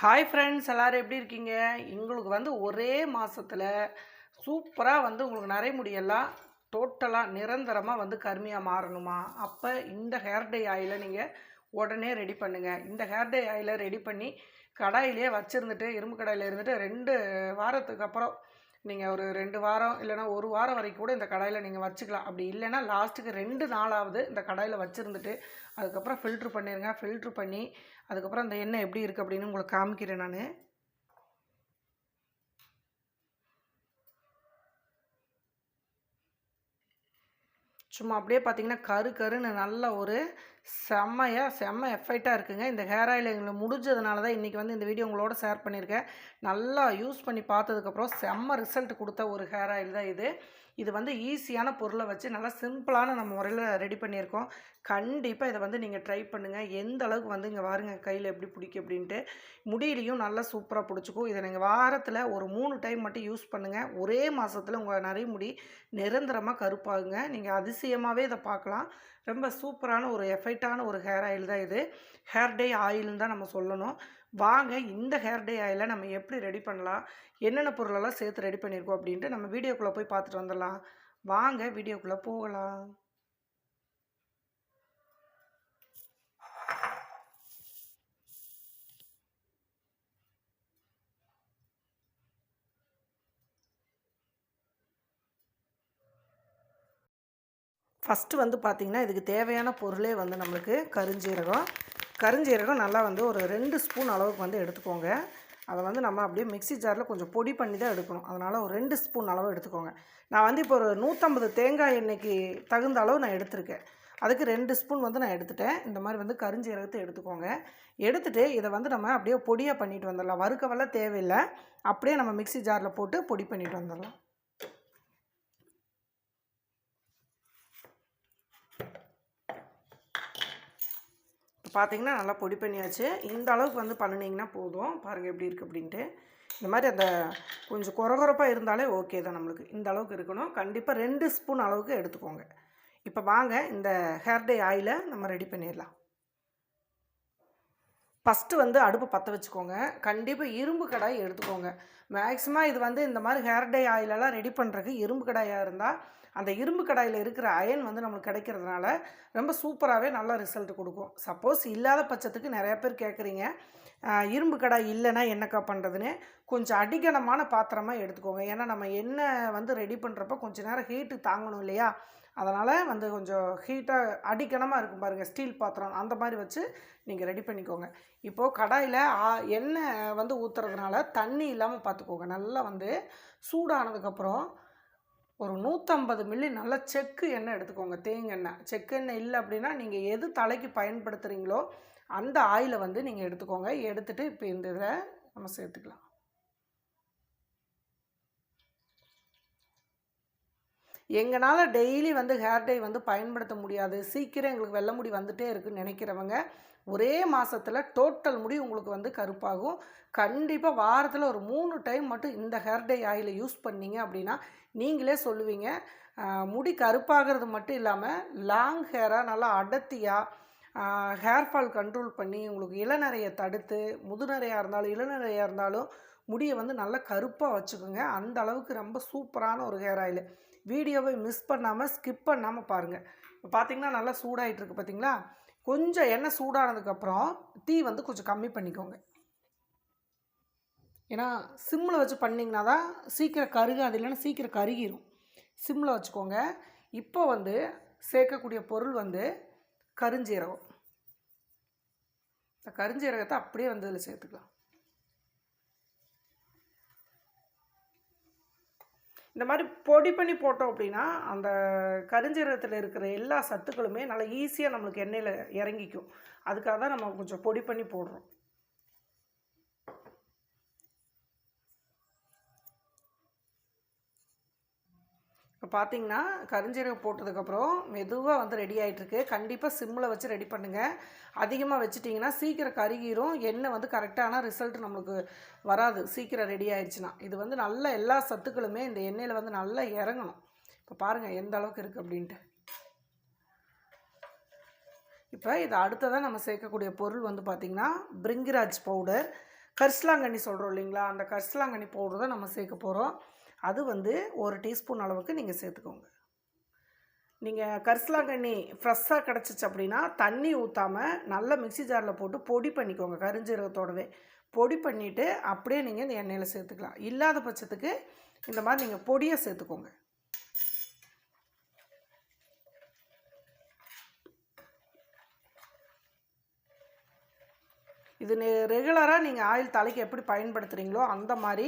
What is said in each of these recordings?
Hi friends எல்லோரும் எப்படி இருக்கீங்க? எங்களுக்கு வந்து ஒரே மாதத்தில் சூப்பராக வந்து உங்களுக்கு நரைமுடியெல்லாம் டோட்டலாக நிரந்தரமாக வந்து கருமையாக மாறணுமா? அப்போ இந்த ஹேர் டை ஆயிலை நீங்கள் உடனே ரெடி பண்ணுங்கள் இந்த ஹேர் டை ஆயிலை ரெடி பண்ணி கடாயிலே வச்சுருந்துட்டு இரும்பு கடாயில் இருந்துட்டு ரெண்டு வாரத்துக்கு அப்புறம் நீங்கள் ஒரு ரெண்டு வாரம் இல்லைனா ஒரு வாரம் வரைக்கும் கூட இந்த கடாயில் நீங்கள் வச்சுக்கலாம். அப்படி இல்லைன்னா லாஸ்ட்டுக்கு ரெண்டு நாளாவது இந்த கடாயில் வச்சுருந்துட்டு அதுக்கப்புறம் ஃபில்ட்ரு பண்ணிடுங்க ஃபில்ட்ரு பண்ணி அதுக்கப்புறம் அந்த எண்ணெய் எப்படி இருக்குது அப்படின்னு உங்களுக்கு காமிக்கிறேன் நான். சும்மா அப்படியே பார்த்தீங்கன்னா கரு கருன்னு நல்ல ஒரு செம்மையாக செம்ம எஃபெக்டாக இருக்குங்க. இந்த ஹேர் ஆயில் எங்களுக்கு முடிஞ்சதுனால தான் இன்றைக்கி வந்து இந்த வீடியோ உங்களோட ஷேர் பண்ணியிருக்கேன். நல்லா யூஸ் பண்ணி பார்த்ததுக்கப்புறம் செம்ம ரிசல்ட் கொடுத்த ஒரு ஹேர் ஆயில் தான் இது. இது வந்து ஈஸியான பொருளை வச்சு நல்லா சிம்பிளான நம்ம முறையில் ரெடி பண்ணியிருக்கோம். கண்டிப்பாக இதை வந்து நீங்கள் ட்ரை பண்ணுங்கள் எந்த அளவுக்கு வந்து இங்கே வாருங்க கையில் எப்படி பிடிக்கும் அப்படின்ட்டு. முடியிலையும் நல்லா சூப்பராக பிடிச்சிக்கும் இதை நீங்கள் வாரத்தில் ஒரு மூணு டைம் மட்டும் யூஸ் பண்ணுங்கள் ஒரே மாதத்தில் உங்கள் நிறைய முடி நிரந்தரமாக கருப்பாகுங்க. நீங்கள் அதிசயமாகவே இதை பார்க்கலாம் ரொம்ப சூப்பரான ஒரு எஃபெக்டான ஒரு ஹேர் ஆயில் தான் இது. ஹேர் டே ஆயில்னு தான் நம்ம சொல்லணும். வாங்க இந்த ஹேர் டே ஆயிலை நம்ம எப்படி ரெடி பண்ணலாம்? என்னென்ன பொருளெல்லாம் சேர்த்து ரெடி பண்ணியிருக்கோம் அப்படின்ட்டு நம்ம வீடியோக்குள்ளே போய் பார்த்துட்டு வந்துடலாம். வாங்க வீடியோக்குள்ளே போகலாம். ஃபஸ்ட்டு வந்து பார்த்திங்கன்னா இதுக்கு தேவையான பொருளே வந்து நம்மளுக்கு கருஞ்சீரகம். கருஞ்சீரகம் நல்லா வந்து ஒரு ரெண்டு ஸ்பூன் அளவுக்கு வந்து எடுத்துக்கோங்க. அதை வந்து நம்ம அப்படியே மிக்ஸி ஜாரில் கொஞ்சம் பொடி பண்ணி தான் எடுக்கணும். அதனால் ஒரு ரெண்டு ஸ்பூன் அளவு எடுத்துக்கோங்க. நான் வந்து இப்போ ஒரு நூற்றம்பது தேங்காய் எண்ணெய்க்கு தகுந்த அளவு நான் எடுத்திருக்கேன். அதுக்கு ரெண்டு ஸ்பூன் வந்து நான் எடுத்துட்டேன். இந்த மாதிரி வந்து கருஞ்சீரகத்தை எடுத்துக்கோங்க. எடுத்துகிட்டு இதை வந்து நம்ம அப்படியே பொடியாக பண்ணிட்டு வந்துடலாம். வறுக்கவெல்லாம் தேவையில்லை. அப்படியே நம்ம மிக்ஸி ஜாரில் போட்டு பொடி பண்ணிட்டு வந்துடலாம். பார்த்தீங்கன்னா நல்லா பொடி பண்ணியாச்சு. இந்த அளவுக்கு வந்து பண்ணினீங்கன்னா போதும். பாருங்கள் எப்படி இருக்குது அப்படின்ட்டு. இந்த மாதிரி அந்த கொஞ்சம் குறகுறப்பாக இருந்தாலே ஓகே தான் நம்மளுக்கு. இந்த அளவுக்கு இருக்கணும். கண்டிப்பாக ரெண்டு ஸ்பூன் அளவுக்கு எடுத்துக்கோங்க. இப்போ வாங்க இந்த ஹேர் டே ஆயிலை நம்ம ரெடி பண்ணிடலாம். ஃபஸ்ட்டு வந்து அடுப்பு பற்ற வச்சுக்கோங்க. கண்டிப்பாக இரும்பு கடாய் எடுத்துக்கோங்க. மேக்ஸிமம் இது வந்து இந்த மாதிரி ஹேர் டே ஆயிலெல்லாம் ரெடி பண்ணுறதுக்கு இரும்பு கடாயாக இருந்தால் அந்த இரும்பு கடாயில் இருக்கிற அயன் வந்து நம்மளுக்கு கிடைக்கிறதுனால ரொம்ப சூப்பராகவே நல்ல ரிசல்ட் கொடுக்கும். சப்போஸ் இல்லாத பட்சத்துக்கு நிறையா பேர் கேட்குறீங்க இரும்பு கடாய் இல்லைன்னா என்னக்கா பண்ணுறதுன்னு கொஞ்சம் அடிகனமான பாத்திரமாக எடுத்துக்கோங்க. ஏன்னா நம்ம எண்ணெய் வந்து ரெடி பண்ணுறப்ப கொஞ்சம் நேரம் ஹீட்டு தாங்கணும் இல்லையா? அதனால் வந்து கொஞ்சம் ஹீட்டாக அடிக்கணமாக இருக்கும் பாருங்கள் ஸ்டீல் பாத்திரம் அந்த மாதிரி வச்சு நீங்கள் ரெடி பண்ணிக்கோங்க. இப்போது கடாயில் எண்ணெய் வந்து ஊற்றுறதுனால தண்ணி இல்லாமல் பார்த்துக்கோங்க நல்லா வந்து சூடானதுக்கப்புறம் ஒரு நூற்றம்பது மில்லி நல்ல செக்கு எண்ணெய் எடுத்துக்கோங்க தேங்கெண்ணெய் செக்கெண்ணெய் இல்லை அப்படின்னா நீங்கள் எது தலைக்கு பயன்படுத்துகிறீங்களோ அந்த ஆயிலை வந்து நீங்கள் எடுத்துக்கோங்க. எடுத்துகிட்டு இப்போ இந்த இதில் நம்ம சேர்த்துக்கலாம். எங்களால் டெய்லி வந்து ஹேர் டை வந்து பயன்படுத்த முடியாது. சீக்கிரம் எங்களுக்கு வெள்ளை முடி வந்துகிட்டே இருக்குன்னு நினைக்கிறவங்க ஒரே மாதத்தில் டோட்டல் முடி உங்களுக்கு வந்து கருப்பாகும். கண்டிப்பாக வாரத்தில் ஒரு மூணு டைம் மட்டும் இந்த ஹேர் டை ஆயிலை யூஸ் பண்ணிங்க அப்படின்னா நீங்களே சொல்லுவீங்க. முடி கருப்பாகிறது மட்டும் இல்லாமல் லாங் ஹேராக நல்லா அடர்த்தியாக ஹேர் ஃபால் கண்ட்ரோல் பண்ணி உங்களுக்கு இளநரையை தடுத்து முதுநரையாக இருந்தாலும் இளநரையாக இருந்தாலும் முடியை வந்து நல்லா கருப்பாக வச்சுக்கோங்க. அந்த அளவுக்கு ரொம்ப சூப்பரான ஒரு ஹேர் ஆயில் வீடியோவை மிஸ் பண்ணாமல் ஸ்கிப் பண்ணாமல் பாருங்கள் இப்போ பார்த்தீங்கன்னா நல்லா சூடாகிட்டு இருக்கு பார்த்தீங்களா கொஞ்சம் எண்ணெய் சூடானதுக்கப்புறம் தீ வந்து கொஞ்சம் கம்மி பண்ணிக்கோங்க. ஏன்னா சிம்மில் வச்சு பண்ணிங்கன்னா தான் சீக்கிரம் கருகாது இல்லைன்னா சீக்கிரம் கருகிரும். சிம்மில் வச்சுக்கோங்க. இப்போ வந்து சேர்க்கக்கூடிய பொருள் வந்து கருஞ்சீரகம். இந்த கருஞ்சீரகத்தை அப்படியே வந்து இதில் சேர்த்துக்கலாம். இந்த மாதிரி பொடி பண்ணி போட்டோம் அப்படின்னா அந்த கருஞ்சீரகத்தில் இருக்கிற எல்லா சத்துக்களுமே நல்லா ஈஸியாக நம்மளுக்கு எண்ணெயில் இறங்கிக்கும். அதுக்காக தான் நம்ம கொஞ்சம் பொடி பண்ணி போடுறோம். இப்போ பார்த்தீங்கன்னா கரிஞ்சீரகம் போட்டதுக்கப்புறம் மெதுவாக வந்து ரெடி ஆகிட்டுருக்கு கண்டிப்பாக சிம்மில் வச்சு ரெடி பண்ணுங்கள் அதிகமாக வச்சுட்டிங்கன்னா சீக்கிரம் கருகிரும். எண்ணெய் வந்து கரெக்டான ரிசல்ட் நம்மளுக்கு வராது. சீக்கிரம் ரெடி ஆயிடுச்சுன்னா இது வந்து நல்ல எல்லா சத்துக்களுமே இந்த எண்ணெயில் வந்து நல்லா இறங்கணும். இப்போ பாருங்கள் எந்த அளவுக்கு இருக்குது அப்படின்ட்டு. இப்போ இது அடுத்ததாக நம்ம சேர்க்கக்கூடிய பொருள் வந்து பார்த்திங்கன்னா பிரிங்கிராஜ் பவுடர் கரிசலாங்கண்ணி சொல்கிறோம் இல்லைங்களா? அந்த கரிசலாங்கண்ணி பவுடர் தான் நம்ம சேர்க்க போகிறோம் அது வந்து ஒரு டீஸ்பூன் அளவுக்கு நீங்கள் சேர்த்துக்கோங்க. நீங்கள் கரிசலாங்கண்ணி ஃப்ரெஷ்ஷாக கிடச்சிச்சு அப்படின்னா தண்ணி ஊற்றாமல் நல்ல மிக்ஸி ஜாரில் போட்டு பொடி பண்ணிக்கோங்க கரிஞ்சீரகத்தோடவே. பொடி பண்ணிவிட்டு அப்படியே நீங்கள் இந்த எண்ணெயில் சேர்த்துக்கலாம். இல்லாத பட்சத்துக்கு இந்த மாதிரி நீங்கள் பொடியை சேர்த்துக்கோங்க. இது ரெகுலராக நீங்கள் ஆயில் தலைக்கு எப்படி பயன்படுத்துகிறீங்களோ அந்த மாதிரி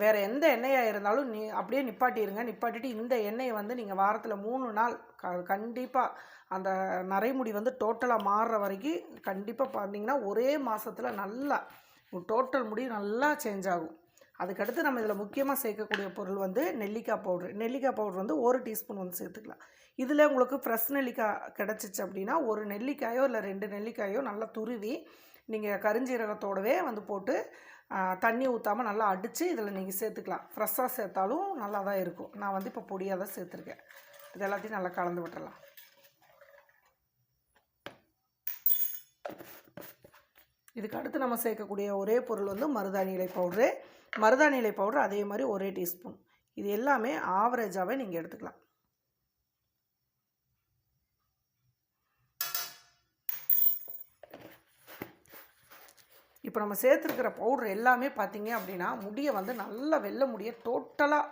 வேறு எந்த எண்ணெயாக இருந்தாலும் நீ அப்படியே நிப்பாட்டிடுங்க நிப்பாட்டிட்டு இந்த எண்ணெயை வந்து நீங்கள் வாரத்தில் மூணு நாள் க கண்டிப்பாக அந்த நரைமுடி வந்து டோட்டலாக மாறுற வரைக்கும் கண்டிப்பாக பார்த்தீங்கன்னா ஒரே மாதத்தில் நல்லா டோட்டல் முடி நல்லா சேஞ்ச் ஆகும். அதுக்கடுத்து நம்ம இதில் முக்கியமாக சேர்க்கக்கூடிய பொருள் வந்து நெல்லிக்காய் பவுட்ரு நெல்லிக்காய் பவுட்ரு வந்து ஒரு டீஸ்பூன் வந்து சேர்த்துக்கலாம். இதில் உங்களுக்கு ஃப்ரெஷ் நெல்லிக்காய் கிடச்சிச்சு அப்படின்னா ஒரு நெல்லிக்காயோ இல்லை ரெண்டு நெல்லிக்காயோ நல்லா துருவி நீங்கள் கரிஞ்சீரகத்தோடவே வந்து போட்டு தண்ணி ஊற்றாமல் நல்லா அடித்து இதில் நீங்கள் சேர்த்துக்கலாம். ஃப்ரெஷ்ஷாக சேர்த்தாலும் நல்லா தான் இருக்கும். நான் வந்து இப்போ பொடியாக தான் சேர்த்துருக்கேன். இது எல்லாத்தையும் நல்லா கலந்து விட்டுடலாம் இதுக்கு அடுத்து நம்ம சேர்க்கக்கூடிய ஒரே பொருள் வந்து மருதாணி இலை பவுட்ரு. மருதாணி இலை பவுட்ரு அதே மாதிரி ஒரே டீஸ்பூன். இது எல்லாமே ஆவரேஜாகவே நீங்கள் எடுத்துக்கலாம். இப்போ நம்ம சேர்த்துருக்கிற பவுடர் எல்லாமே பார்த்திங்க அப்படின்னா முடியை வந்து நல்லா வெள்ளை முடியை டோட்டலாக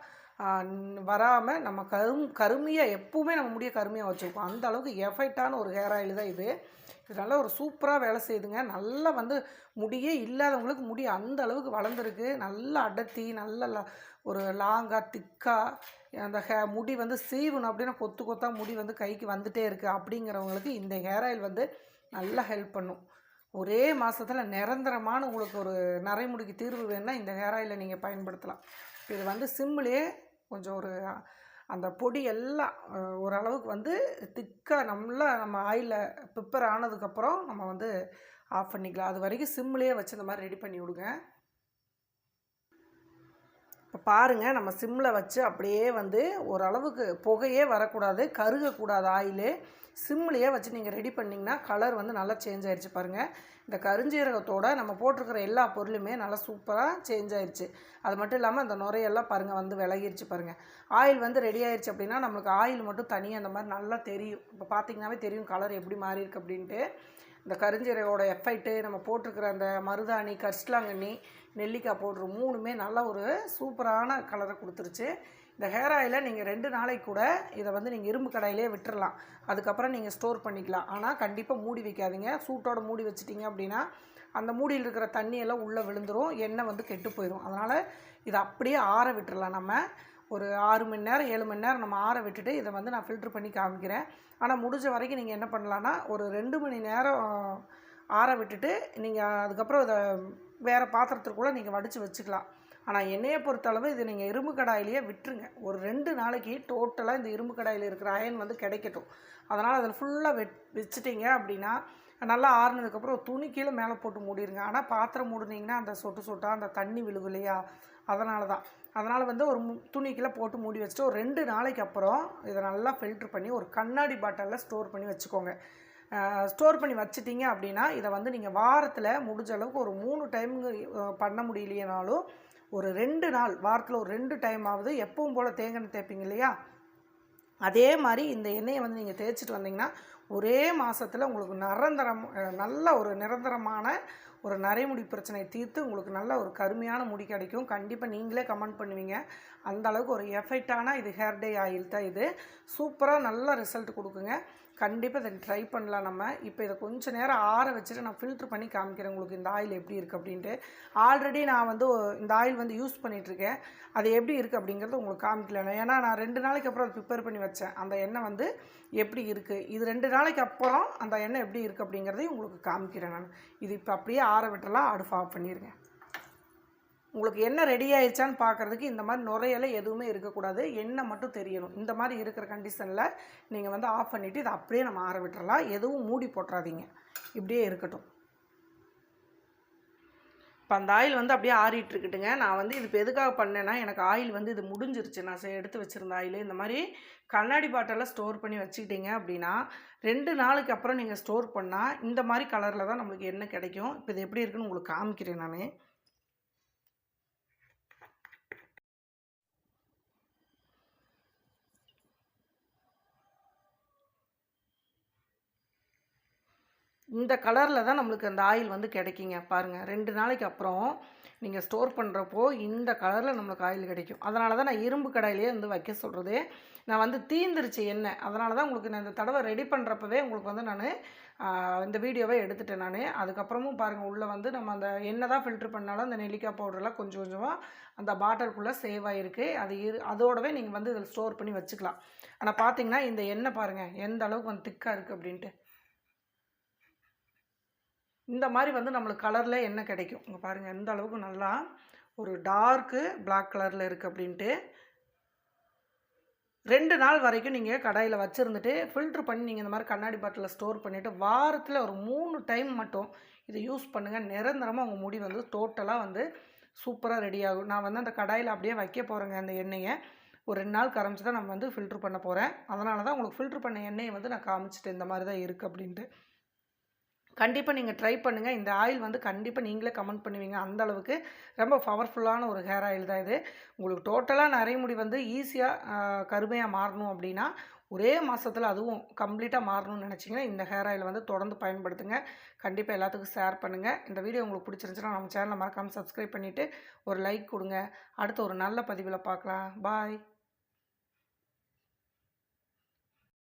வராமல் நம்ம கரும் கருமையாக எப்பவுமே நம்ம முடியை கருமையாக வச்சுருக்கோம். அந்த அளவுக்கு எஃபெக்டான ஒரு ஹேர் ஆயில் தான் இது. இது நல்லா ஒரு சூப்பராக வேலை செய்யுதுங்க. நல்லா வந்து முடியே இல்லாதவங்களுக்கு முடி அந்த அளவுக்கு வளர்ந்துருக்கு. நல்லா அடர்த்தி நல்ல ஒரு லாங்காக திக்காக அந்த ஹே முடி வந்து சீவணும் அப்படின்னா கொத்து கொத்தாக முடி வந்து கைக்கு வந்துகிட்டே இருக்குது அப்படிங்கிறவங்களுக்கு இந்த ஹேர் ஆயில் வந்து நல்லா ஹெல்ப் பண்ணும். ஒரே மாதத்தில் நிரந்தரமான உங்களுக்கு ஒரு நரைமுடிக்கு தீர்வு வேணும்னா இந்த ஹேர் ஆயிலை நீங்கள் பயன்படுத்தலாம். இது வந்து சிம்லேயே கொஞ்சம் ஒரு அந்த பொடி எல்லாம் ஓரளவுக்கு வந்து திக்காக நல்லா நம்ம ஆயிலில் ப்ரிப்பேர் ஆனதுக்கப்புறம் நம்ம வந்து ஆஃப் பண்ணிக்கலாம். அது வரைக்கும் சிம்லேயே வச்சு இந்த மாதிரி ரெடி பண்ணி விடுங்க. இப்போ பாருங்கள் நம்ம சிம்மில் வச்சு அப்படியே வந்து ஓரளவுக்கு புகையே வரக்கூடாது கருகக்கூடாது ஆயிலு சிம்லேயே வச்சு நீங்கள் ரெடி பண்ணிங்கன்னா கலர் வந்து நல்லா சேஞ்ச் ஆகிடுச்சு பாருங்கள் இந்த கருஞ்சீரகத்தோட நம்ம போட்டிருக்கிற எல்லா பொருளுமே நல்லா சூப்பராக சேஞ்ச் ஆயிடுச்சு அது மட்டும் இல்லாமல் அந்த நுரையெல்லாம் பாருங்கள் வந்து விலகிருச்சு பாருங்கள் ஆயில் வந்து ரெடி ஆயிடுச்சு அப்படின்னா நம்மளுக்கு ஆயில் மட்டும் தனியாக அந்த மாதிரி நல்லா தெரியும். இப்போ பார்த்திங்கனாவே தெரியும் கலர் எப்படி மாறி இருக்கு அப்படின்ட்டு. இந்த கருஞ்சீரகோட எஃபெக்ட்டு நம்ம போட்டிருக்கிற அந்த மருதாணி கரிசலாங்கண்ணி நெல்லிக்காய் பவுட்ரு மூணுமே நல்ல ஒரு சூப்பரான கலரை கொடுத்துருச்சு. இந்த ஹேர் ஆயிலை நீங்கள் ரெண்டு நாளைக்கு கூட இதை வந்து நீங்கள் இரும்பு கடையிலே விட்டுறலாம். அதுக்கப்புறம் நீங்கள் ஸ்டோர் பண்ணிக்கலாம். ஆனால் கண்டிப்பாக மூடி வைக்காதீங்க. சூட்டோட மூடி வச்சிட்டிங்க அப்படின்னா அந்த மூடியில் இருக்கிற தண்ணியெல்லாம் உள்ளே விழுந்துரும். எண்ணெய் வந்து கெட்டு போயிடும் அதனால் இதை அப்படியே ஆற விட்டுறலாம். நம்ம ஒரு ஆறு மணி நேரம் ஏழு மணி நேரம் நம்ம ஆற விட்டுட்டு இதை வந்து நான் ஃபில்ட்ரு பண்ணி காமிக்கிறேன். ஆனால் முடிஞ்ச வரைக்கும் நீங்கள் என்ன பண்ணலான்னா ஒரு ரெண்டு மணி நேரம் ஆற விட்டுட்டு நீங்கள் அதுக்கப்புறம் இதை வேறு பாத்திரத்துக்குள்ளே நீங்கள் வடித்து வச்சுக்கலாம். ஆனால் என்னையை பொறுத்தளவு இது நீங்கள் இரும்பு கடாயிலேயே விட்டுருங்க. ஒரு ரெண்டு நாளைக்கு டோட்டலாக இந்த இரும்பு கடாயில் இருக்கிற அயன் வந்து கிடைக்கட்டும். அதனால் அதில் ஃபுல்லாக வெட் வச்சுட்டீங்க அப்படின்னா நல்லா ஆறுனதுக்கப்புறம் ஒரு துணி கீழே மேலே போட்டு மூடிடுங்க ஆனால் பாத்திரம் மூடினீங்கன்னா அந்த சொட்டு சொட்டாக அந்த தண்ணி விழுகும் இல்லையா அதனால தான். அதனால் வந்து ஒரு துணிக்கெல்லாம் துணி கீழே போட்டு மூடி வச்சுட்டு ஒரு ரெண்டு நாளைக்கு அப்புறம் இதை நல்லா ஃபில்ட்ரு பண்ணி ஒரு கண்ணாடி பாட்டிலில் ஸ்டோர் பண்ணி வச்சுக்கோங்க. ஸ்டோர் பண்ணி வச்சிட்டிங்க அப்படின்னா இதை வந்து நீங்கள் வாரத்தில் முடிஞ்ச அளவுக்கு ஒரு மூணு டைமுங்க பண்ண முடியலையனாலும் ஒரு ரெண்டு நாள் வாரத்தில் ஒரு ரெண்டு டைம் ஆகுது எப்பவும் போல் தேங்காய் தேய்ப்பிங்க தேய்ப்பீங்க இல்லையா? அதே மாதிரி இந்த எண்ணெயை வந்து நீங்கள் தேய்ச்சிட்டு வந்தீங்கன்னா ஒரே மாதத்தில் உங்களுக்கு நிரந்தரம் நல்ல ஒரு நிரந்தரமான ஒரு நரைமுடி பிரச்சனையை தீர்த்து உங்களுக்கு நல்ல ஒரு கருமையான முடி கிடைக்கும். கண்டிப்பாக நீங்களே கமெண்ட் பண்ணுவீங்க. அந்த அளவுக்கு ஒரு எஃபெக்டான இது ஹேர் டே ஆயில் தான் இது. சூப்பராக நல்ல ரிசல்ட் கொடுக்குங்க. கண்டிப்பாக இதை ட்ரை பண்ணலாம் நம்ம. இப்போ இதை கொஞ்சம் நேரம் ஆற வச்சுட்டு நான் ஃபில்ட்ரு பண்ணி காமிக்கிறேன் உங்களுக்கு இந்த ஆயில் எப்படி இருக்குது அப்படின்ட்டு. ஆல்ரெடி நான் வந்து இந்த ஆயில் வந்து யூஸ் பண்ணிகிட்ருக்கேன் அது எப்படி இருக்குது அப்படிங்கிறது உங்களுக்கு காமிக்கல ஏன்னா நான் ரெண்டு நாளைக்கு அப்புறம் ப்ரிப்பேர் பண்ணி வச்சேன். அந்த எண்ணெய் வந்து எப்படி இருக்குது இது ரெண்டு நாளைக்கு அப்புறம் அந்த எண்ணெய் எப்படி இருக்குது அப்படிங்கிறதையும் உங்களுக்கு காமிக்கிறேன் நான். இது இப்போ அப்படியே ஆற விட்டுலாம் அடுப்பு ஆஃப் பண்ணிடுங்க உங்களுக்கு என்ன ரெடி ஆயிடுச்சான்னு பார்க்குறதுக்கு இந்த மாதிரி நுரையெல்லாம் எதுவுமே இருக்கக்கூடாது. எண்ணெய் மட்டும் தெரியணும். இந்த மாதிரி இருக்கிற கண்டிஷனில் நீங்கள் வந்து ஆஃப் பண்ணிவிட்டு இதை அப்படியே நம்ம ஆற விட்டுறலாம். எதுவும் மூடி போட்டுறாதீங்க. இப்படியே இருக்கட்டும். இப்போ அந்த ஆயில் வந்து அப்படியே ஆறிட்டுருக்கட்டுங்க நான் வந்து இது இப்போ எதுக்காக பண்ணேன்னா எனக்கு ஆயில் வந்து இது முடிஞ்சிருச்சு. நான் எடுத்து வச்சுருந்த ஆயில் இந்த மாதிரி கண்ணாடி பாட்டெல்லாம் ஸ்டோர் பண்ணி வச்சுக்கிட்டீங்க அப்படின்னா ரெண்டு நாளுக்கு அப்புறம் நீங்கள் ஸ்டோர் பண்ணால் இந்த மாதிரி கலரில் தான் நம்மளுக்கு எண்ணெய் கிடைக்கும். இப்போ இது எப்படி இருக்குன்னு உங்களுக்கு காமிக்கிறேன் நான். இந்த கலரில் தான் நம்மளுக்கு அந்த ஆயில் வந்து கிடைக்குங்க. பாருங்கள் ரெண்டு நாளைக்கு அப்புறம் நீங்கள் ஸ்டோர் பண்ணுறப்போ இந்த கலரில் நம்மளுக்கு ஆயில் கிடைக்கும். அதனால தான் நான் இரும்பு கடாயிலே வந்து வைக்க சொல்கிறது நான் வந்து தீந்துருச்சு எண்ணெய். அதனால தான் உங்களுக்கு நான் இந்த தடவை ரெடி பண்ணுறப்பவே உங்களுக்கு வந்து நான் இந்த வீடியோவை எடுத்துட்டேன் நான். அதுக்கப்புறமும் பாருங்கள் உள்ளே வந்து நம்ம அந்த எண்ணெய் தான் ஃபில்ட்ரு பண்ணாலும் அந்த நெல்லிக்காய் பவுடரெலாம் கொஞ்சம் கொஞ்சமாக அந்த பாட்டிலுக்குள்ளே சேவ் ஆகிருக்கு அது இரு அதோடவே நீங்கள் வந்து இதில் ஸ்டோர் பண்ணி வச்சுக்கலாம். ஆனால் பார்த்தீங்கன்னா இந்த எண்ணெய் பாருங்கள் எந்த அளவுக்கு வந்து திக்காக இருக்குது அப்படின்ட்டு. இந்த மாதிரி வந்து நம்மளுக்கு கலரில் எண்ணெய் கிடைக்கும்? இங்கே பாருங்கள் எந்த அளவுக்கு நல்லா ஒரு டார்க்கு பிளாக் கலரில் இருக்குது அப்படின்ட்டு. ரெண்டு நாள் வரைக்கும் நீங்கள் கடாயில் வச்சுருந்துட்டு ஃபில்ட்ரு பண்ணி நீங்கள் இந்த மாதிரி கண்ணாடி பாட்டிலில் ஸ்டோர் பண்ணிவிட்டு வாரத்தில் ஒரு மூணு டைம் மட்டும் இதை யூஸ் பண்ணுங்கள் நிரந்தரமாக உங்கள் முடி வந்து டோட்டலாக வந்து சூப்பராக ரெடி ஆகும். நான் வந்து அந்த கடாயில் அப்படியே வைக்க போகிறேங்க அந்த எண்ணெயை. ஒரு ரெண்டு நாள் கரைஞ்சி தான் நம்ம வந்து ஃபில்ட்ரு பண்ண போகிறேன் அதனால தான் உங்களுக்கு ஃபில்ட்ரு பண்ண எண்ணெயை வந்து நான் காமிச்சிட்டேன். இந்த மாதிரி தான் இருக்குது அப்படின்ட்டு. கண்டிப்பாக நீங்கள் ட்ரை பண்ணுங்கள் இந்த ஆயில் வந்து கண்டிப்பாக நீங்களே கமெண்ட் பண்ணுவீங்க. அந்த அளவுக்கு ரொம்ப பவர்ஃபுல்லான ஒரு ஹேர் ஆயில் தான் இது. உங்களுக்கு டோட்டலாக நிறைய முடி வந்து ஈஸியாக கருமையாக மாறணும் அப்படின்னா ஒரே மாதத்தில் அதுவும் கம்ப்ளீட்டாக மாறணும்னு நினச்சிங்கன்னா இந்த ஹேர் ஆயில் வந்து தொடர்ந்து பயன்படுத்துங்க. கண்டிப்பாக எல்லாத்துக்கும் ஷேர் பண்ணுங்கள் இந்த வீடியோ உங்களுக்கு பிடிச்சிருந்துச்சுன்னா நம்ம சேனலை மறக்காமல் சப்ஸ்கிரைப் பண்ணிவிட்டு ஒரு லைக் கொடுங்க. அடுத்த ஒரு நல்ல பதிவில் பார்க்கலாம். பாய்